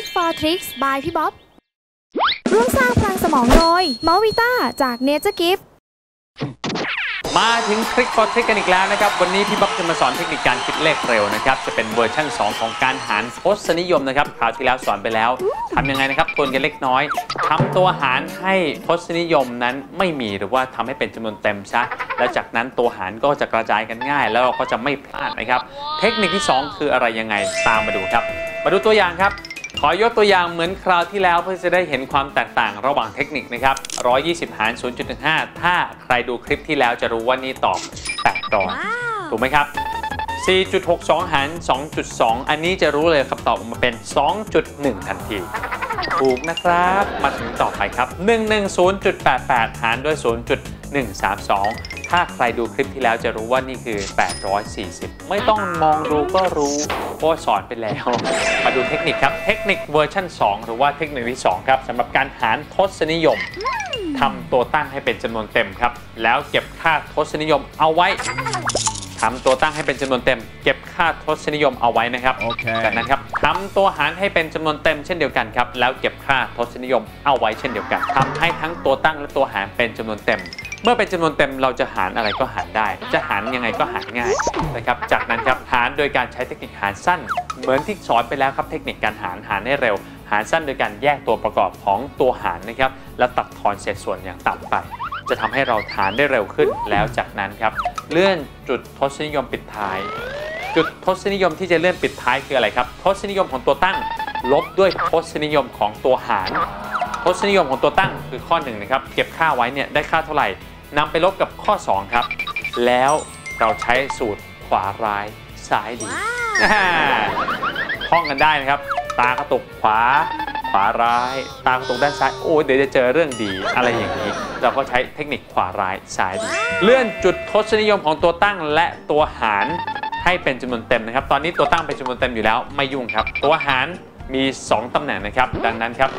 Trick for Tricks by พี่บ๊อบ ร่วมสร้างพลังสมองโดยมอวิต้าจาก Nature Gift มาถึงทริค for ทริคกันอีกแล้วนะครับ วันนี้พี่บ๊อบจะมาสอนเทคนิคการคิดเลขเร็วนะครับ จะเป็นเวอร์ชัน2 ของการหารทศนิยมนะครับคราวที่แล้วสอนไปแล้วทำยังไงนะครับทวนกันเล็กน้อยทำตัวหารให้ทศนิยมนั้นไม่มีหรือว่าทำให้เป็นจำนวนเต็มซะแล้วจากนั้นตัวหารก็จะกระจายกันง่าย แล้วเราก็จะไม่พลาดนะครับ เทคนิคที่ 2 คืออะไรยังไงตามมาดูครับ มาดูตัวอย่างครับ ขอยกตัวอย่างเหมือนคราวที่แล้วเพื่อจะได้เห็นความแตกต่างระหว่างเทคนิคนะครับ 120 หาร 0.15 ถ้าใครดูคลิปที่แล้วจะรู้ว่านี่ตอบ800ถูกไหมครับ 4.62 หาร 2.2 อันนี้จะรู้เลยคำตอบออกมาเป็น 2.1 ทันที ถูกนะครับ มาถึงต่อไปครับ 110.88 หารด้วย 0.132 ถ้าใครดูคลิปที่แล้วจะรู้ว่านี่คือ 840 ไม่ต้องมองดูก็รู้เพราะว่าสอนไปแล้ว มาดูเทคนิคครับ เทคนิคเวอร์ชัน2 หรือว่าเทคนิคที่ 2 ครับสำหรับการหารทศนิยมทำตัวตั้งให้เป็นจำนวนเต็มครับ แล้วเก็บค่าทศนิยมเอาไว้ทำตัวตั้งให้เป็นจำนวนเต็ม เก็บค่าทศนิยมเอาไว้นะครับโอเคจากนั้นครับทำตัวหารให้เป็นจำนวนเต็มเช่นเดียวกันครับ แล้วเก็บค่าทศนิยมเอาไว้เช่นเดียวกันทำให้ทั้งตัวตั้งและตัวหารเป็นจำนวนเต็ม เมื่อเป็นจำนวนเต็มเราจะหารอะไรก็หารได้ จะหารยังไงก็หารง่ายนะครับ จากนั้นครับหารโดยการใช้เทคนิคหารสั้น เหมือนที่สอนไปแล้วครับเทคนิคการหารหารให้เร็ว หารสั้นโดยการแยกตัวประกอบของตัวหารนะครับ แล้วตัดทอนเศษส่วนอย่างต่ำไป จะทำให้เราหารได้เร็วขึ้น แล้วจากนั้นครับเลื่อนจุดทศนิยมปิดท้าย จุดทศนิยมที่จะเลื่อนปิดท้ายคืออะไรครับ ทศนิยมของตัวตั้ง ลบด้วยทศนิยมของตัวหารทศนิยมของตัวตั้งคือข้อหนึ่งนะครับเก็บค่าไว้เนี่ยได้ค่าเท่าไหร่ นำไปลบกับข้อ 2 ครับ แล้วเราใช้สูตรขวาร้ายซ้ายดีอ่าท่องกันได้นะครับ ตากระตุกขวา ขวาร้าย ตากระตุกด้านซ้ายโอ้ยเดี๋ยวจะเจอเรื่องดีอะไรอย่างนี้ เราก็ใช้เทคนิคขวาร้ายซ้ายดี เลื่อนจุดทศนิยมของตัวตั้งและตัวหารให้เป็นจำนวนเต็มนะครับ ตอนนี้ตัวตั้งเป็นจำนวนเต็มอยู่แล้วไม่ยุ่งครับ ตัวหารมี 2 ตำแหน่งนะครับ ดังนั้นครับ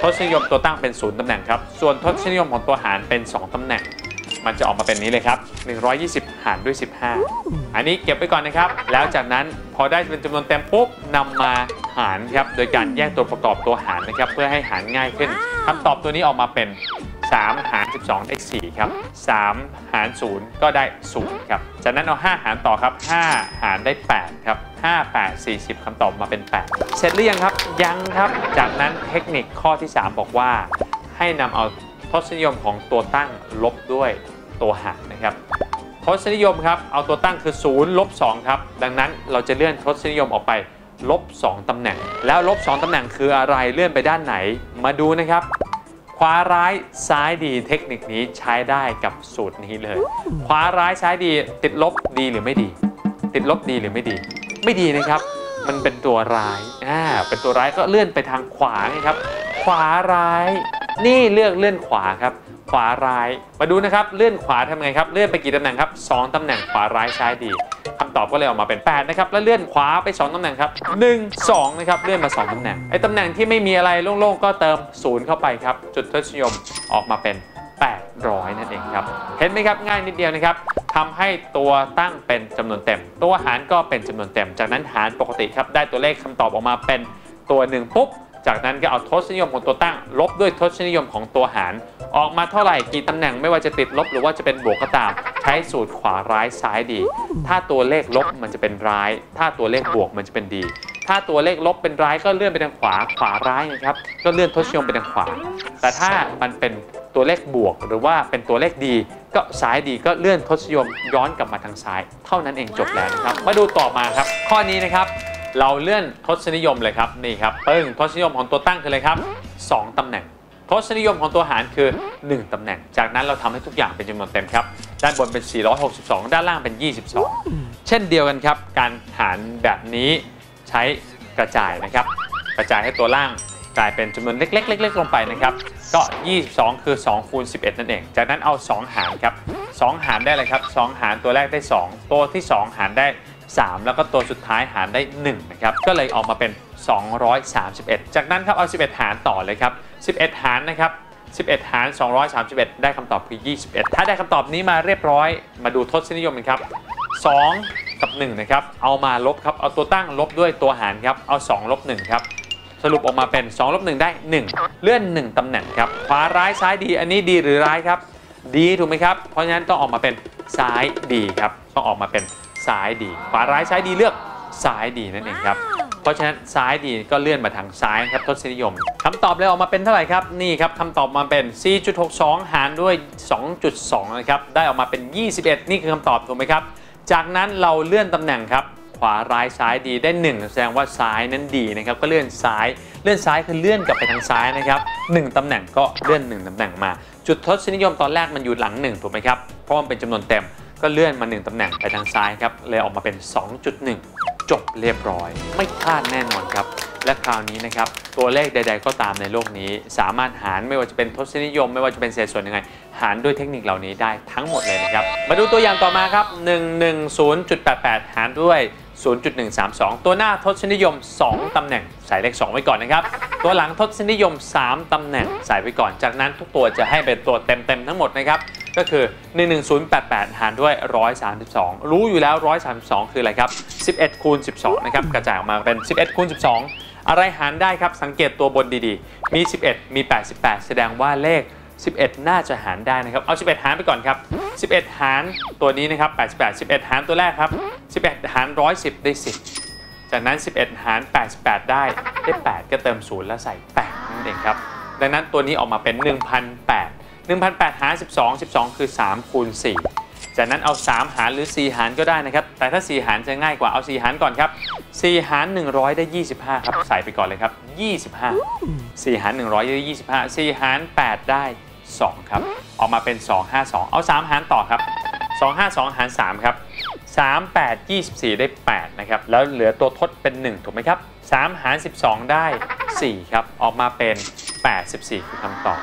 ทศนิยมตัวตั้งเป็น 0 ตำแหน่งครับ ส่วนทศนิยมของตัวหารเป็น 2 ตำแหน่ง มันจะออกมาเป็นนี้เลยครับ 120 หารด้วย 15 อันนี้เก็บไว้ก่อนนะครับ แล้วจากนั้นพอได้เป็นจำนวนเต็มปุ๊บนำมาหารครับ โดยการแยกตัวประกอบตัวหารนะครับ เพื่อให้หารง่ายขึ้นคำตอบตัวนี้ออกมาเป็น 3 หาร 12 ได้ 4 ครับ 3 หาร 0 ก็ได้ 0 ครับ จากนั้นเอา 5 หารต่อครับ 5 หารได้ 8 ครับ 5 8 40คำตอบมาเป็น 8 เสร็จหรือยังครับ ยังครับ จากนั้นเทคนิคข้อที่ 3 บอกว่า ให้นำเอาทศนิยมของตัวตั้งลบด้วย ตัวหารนะครับทศนิยมครับเอาตัวตั้งคือ0ลบ2ครับดังนั้นเราจะเลื่อนทศนิยมออกไปลบ2ตำแหน่ง แล้วลบ2ตำแหน่งคืออะไรเลื่อนไปด้านไหน มาดูนะครับขวาร้ายซ้ายดีเทคนิคนี้ใช้ได้กับสูตรนี้เลยขวาร้ายซ้ายดีติดลบดีหรือไม่ดี ติดลบดีหรือไม่ดี ไม่ดีนะครับ มันเป็นตัวร้ายอ่าเป็นตัวร้ายก็เลื่อนไปทางขวาไงครับ ขวาร้าย นี่เลือกเลื่อนขวาครับ วาร้าย มาดูนะครับ เลื่อนขวาทำไงครับ เลื่อนไปกี่ตำแหน่งครับ2ตำแหน่งขวาร้ายซ้ายดีคำตอบก็เลยออกมาเป็น 8 นะครับ แล้วเลื่อนขวาไป 2ตำแหน่งครับ 1 2 นะครับ เลื่อนมา 2ตำแหน่ง ไอ้ตำแหน่งที่ไม่มีอะไรโล่งๆ ก็เติม 0 เข้าไปครับ จุดทศนิยมออกมาเป็น 800 นั่นเองครับ เห็นไหมครับ ง่ายนิดเดียวนะครับทำให้ตัวตั้งเป็นจำนวนเต็ม ตัวหารก็เป็นจำนวนเต็ม จากนั้นหารปกติครับ ได้ตัวเลขคำตอบออกมาเป็นตัวหนึ่งปุ๊บ จากนั้นก็เอาทศนิยมของตัวตั้ง ลบด้วยทศนิยมของตัวหาร ออกมาเท่าไหร่กี่ตำแหน่งไม่ว่าจะติดลบหรือว่าจะเป็นบวกก็ตาม ใช้สูตรขวาร้ายซ้ายดี ถ้าตัวเลขลบมันจะเป็นร้าย ถ้าตัวเลขบวกมันจะเป็นดี ถ้าตัวเลขลบเป็นร้ายก็เลื่อนไปทางขวาขวาร้ายนะครับก็เลื่อนทศนิยมไปทางขวา แต่ถ้ามันเป็นตัวเลขบวกหรือว่าเป็นตัวเลขดี ก็ซ้ายดีก็เลื่อนทศนิยมย้อนกลับมาทางซ้าย เท่านั้นเองจบแล้วนะครับ มาดูต่อมาครับ ข้อนี้นะครับ เราเลื่อนทศนิยมเลยครับนี่ครับปึ้งทศนิยมของตัวตั้งคืออะไรครับ 2ตำแหน่งทศนิยมของตัวหารคือ 1ตำแหน่ง จากนั้นเราทำให้ทุกอย่างเป็นจำนวนเต็มครับ ด้านบนเป็น 462 ด้านล่างเป็น 22 เช่นเดียวกันครับ การหารแบบนี้ใช้กระจายนะครับ กระจายให้ตัวล่างกลายเป็นจำนวนเล็กๆเล็กๆลงไปนะครับ ก็ 22 คือ2คูณ11 นั่นเอง จากนั้นเอา 2 หารครับ 2 หารได้เลยครับ 2 หารตัวแรกได้ 2 ตัวที่ 2 หารได้ 3 แล้วก็ตัวสุดท้ายหารได้1นะครับก็เลยออกมาเป็น 231 จากนั้นครับเอา 11 หารต่อเลยครับ 11 หารนะครับ11 หาร 231 ได้คำตอบคือ 21 ถ้าได้คำตอบนี้มาเรียบร้อย มาดูทศนิยมกันครับ 2 กับ 1 นะครับ เอามาลบครับ เอาตัวตั้งลบด้วยตัวหารครับ เอา 2 ลบ 1 ครับ สรุปออกมาเป็น 2 ลบ 1 ได้ 1 เลื่อน 1ตำแหน่งครับ ขวาร้ายซ้ายดี อันนี้ดีหรือร้ายครับ ดีถูกไหมครับ เพราะฉะนั้นต้องออกมาเป็นซ้ายดีครับ ต้องออกมาเป็น ซ้ายดี ขวาร้ายซ้ายดีเลือกซ้ายดีนั่นเองครับ เพราะฉะนั้นซ้ายดีก็เลื่อนมาทางซ้ายครับทศนิยมคำตอบเลยออกมาเป็นเท่าไหร่ครับ นี่ครับคำตอบมาเป็น 4.62 หารด้วย 2.2 นะครับ ได้ออกมาเป็น 21 นี่คือคำตอบถูกไหมครับ จากนั้นเราเลื่อนตำแหน่งครับ ขวาร้ายซ้ายดีได้ 1 แสดงว่าซ้ายนั้นดีนะครับ ก็เลื่อนซ้าย เลื่อนซ้ายคือเลื่อนกลับไปทางซ้ายนะครับ1ตำแหน่งก็เลื่อน 1ตำแหน่งมา จุดทศนิยมตอนแรกมันอยู่หลัง1ถูกไหมครับ เพราะมันเป็นจำนวนเต็ม ก็เลื่อนมา 1 ตำแหน่งไปทางซ้ายครับ เลยออกมาเป็น 2.1 จบเรียบร้อย ไม่พลาดแน่นอนครับ และคราวนี้นะครับ ตัวเลขใด ๆ ก็ตามในโลกนี้ สามารถหารไม่ว่าจะเป็นทศนิยม ไม่ว่าจะเป็นเศษส่วนยังไง หารด้วยเทคนิคเหล่านี้ได้ทั้งหมดเลยนะครับ มาดูตัวอย่างต่อมาครับ 110.88 หารด้วย 0.132 ตัวหน้าทศนิยม 2 ตำแหน่งใส่เลข 2 ไว้ก่อนนะครับ ตัวหลังทศนิยม 3 ตำแหน่งใส่ไว้ก่อน จากนั้นทุกตัวจะให้เป็นตัวเต็มๆทั้งหมดนะครับ ก็คือ 11088 หารด้วย 132 รู้อยู่แล้ว 132 คืออะไรครับ 11คูณ12 นะครับ กระจายออกมาเป็น 11คูณ12 อะไรหารได้ครับ สังเกตตัวบนดีๆ มี 11 มี 88 แสดงว่าเลข 11 น่าจะหารได้นะครับ เอา 11 หารไปก่อนครับ 11 หารตัวนี้นะครับ 88 11 หารตัวแรกครับ 11 หาร 110 ได้ 10 จากนั้น 11 หาร 88 ได้ ได้ 8 ก็เติม 0 แล้วใส่8นั่นเองครับ ดังนั้นตัวนี้ออกมาเป็น 1,008 1,008หาร 12 12 คือ 3 คูณ 4 จากนั้นเอา 3 หารหรือ 4 หารก็ได้นะครับ แต่ถ้า 4 หารจะง่ายกว่า เอา 4 หารก่อนครับ 4 หาร 100 ได้ 25 ครับ ใส่ไปก่อนเลยครับ 25 4 หาร 100 ได้ 25 4 หาร 8 ได้ 2 ครับ ออกมาเป็น 252 เอา 3 หารต่อครับ 252 หาร 3 ครับ3 8 24 ได้ 8 นะครับ แล้วเหลือตัวทดเป็น 1 ถูกไหมครับ 3 หาร 12 ได้ 4 ครับ ออกมาเป็น 84 คือคำตอบ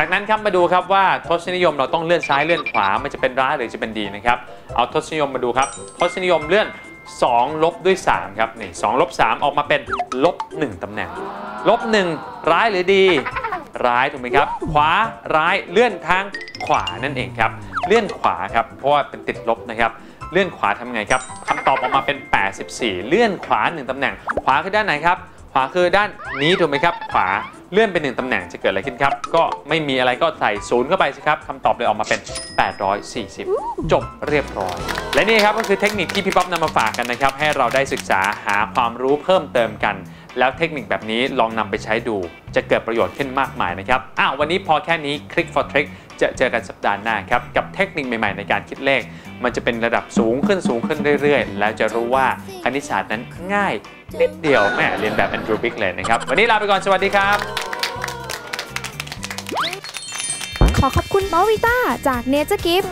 จากนั้นครับมาดูครับว่าทศนิยมเราต้องเลื่อนซ้ายเลื่อนขวา มันจะเป็นร้ายหรือจะเป็นดีนะครับ เอาทศนิยมมาดูครับทศนิยมเลื่อน 2 ลบด้วย 3 ครับนี่2ลบ3ออกมาเป็นลบ1ตำแหน่งลบ1ร้ายหรือดี ร้ายถูกไหมครับ ขวาร้ายเลื่อนทางขวานั่นเองครับ เลื่อนขวาครับเพราะว่าเป็นติดลบนะครับเลื่อนขวาทำไงครับคำตอบออกมาเป็น 84 เลื่อนขวา 1ตำแหน่ง ขวาคือด้านไหนครับ ขวาคือด้านนี้ถูกไหมครับ ขวา เลื่อนไปหนึ่งตำแหน่งจะเกิดอะไรขึ้นครับ ก็ไม่มีอะไรก็ใส่ศูนย์เข้าไปสิครับคำตอบเลยออกมาเป็น 840 จบเรียบร้อย และนี่ครับก็คือเทคนิคที่พี่ป๊อปนำมาฝากกันนะครับ ให้เราได้ศึกษาหาความรู้เพิ่มเติมกัน แล้วเทคนิคแบบนี้ลองนำไปใช้ดู จะเกิดประโยชน์ขึ้นมากมายนะครับอ้าววันนี้พอแค่นี้คลิก for Trick จะเจอกันสัปดาห์หน้าครับ กับเทคนิคใหม่ๆในการคิดเลข มันจะเป็นระดับสูงขึ้นสูงขึ้นเรื่อยๆ แล้วจะรู้ว่าคณิตศาสตร์นั้นง่ายนิดเดียวแม่เรียนแบบแอนดรูบิกเลยนะครับ วันนี้ลาไปก่อนสวัสดีครับ ขอขอบคุณมอวิต้าจากเนเจอร์กิฟ